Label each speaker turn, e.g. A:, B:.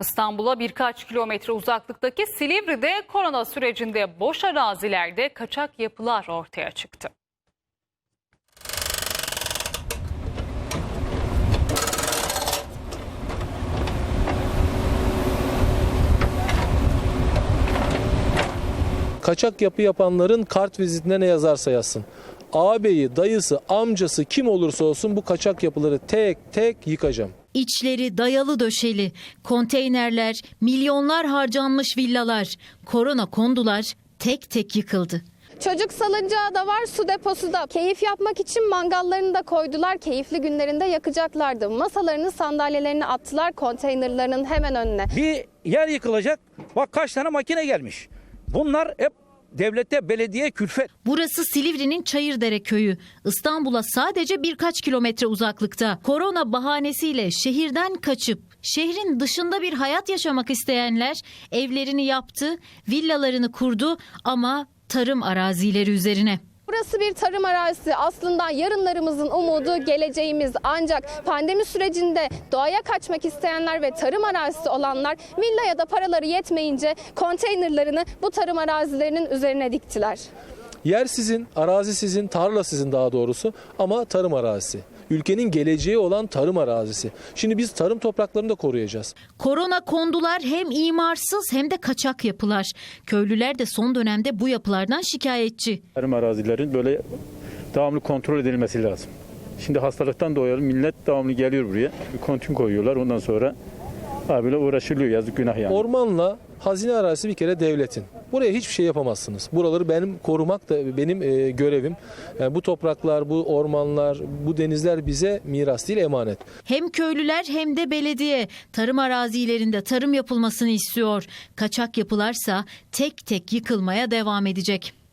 A: İstanbul'a birkaç kilometre uzaklıktaki Silivri'de korona sürecinde boş arazilerde kaçak yapılar ortaya çıktı.
B: Kaçak yapı yapanların kart vizitine ne yazarsa yazsın. Ağabeyi, dayısı, amcası kim olursa olsun bu kaçak yapıları tek tek yıkacağım.
C: İçleri dayalı döşeli, konteynerler, milyonlar harcanmış villalar, korona kondular tek tek yıkıldı.
D: Çocuk salıncağı da var, su deposu da. Keyif yapmak için mangallarını da koydular. Keyifli günlerinde yakacaklardı. Masalarını, sandalyelerini attılar konteynerlarının hemen önüne.
E: Bir yer yıkılacak. Bak kaç tane makine gelmiş. Bunlar hep devlete, belediye külfet.
C: Burası Silivri'nin Çayırdere köyü. İstanbul'a sadece birkaç kilometre uzaklıkta. Korona bahanesiyle şehirden kaçıp şehrin dışında bir hayat yaşamak isteyenler evlerini yaptı, villalarını kurdu ama tarım arazileri üzerine.
D: Burası bir tarım arazisi. Aslında yarınlarımızın umudu geleceğimiz. Ancak pandemi sürecinde doğaya kaçmak isteyenler ve tarım arazisi olanlar villa ya da paraları yetmeyince konteynerlarını bu tarım arazilerinin üzerine diktiler.
B: Yer sizin, arazi sizin, tarla sizin daha doğrusu ama tarım arazisi. Ülkenin geleceği olan tarım arazisi. Şimdi biz tarım topraklarını da koruyacağız.
C: Korona kondular hem imarsız hem de kaçak yapılar. Köylüler de son dönemde bu yapılardan şikayetçi.
F: Tarım arazilerin böyle devamlı kontrol edilmesi lazım. Şimdi hastalıktan dolayı millet devamlı geliyor buraya. Bir kontün koyuyorlar ondan sonra abiyle uğraşılıyor yazık günah yani.
B: Ormanla hazine arazisi bir kere devletin. Buraya hiçbir şey yapamazsınız. Buraları benim korumak da benim e, görevim. Yani bu topraklar, bu ormanlar, bu denizler bize miras değil emanet.
C: Hem köylüler hem de belediye tarım arazilerinde tarım yapılmasını istiyor. Kaçak yapılarsa tek tek yıkılmaya devam edecek.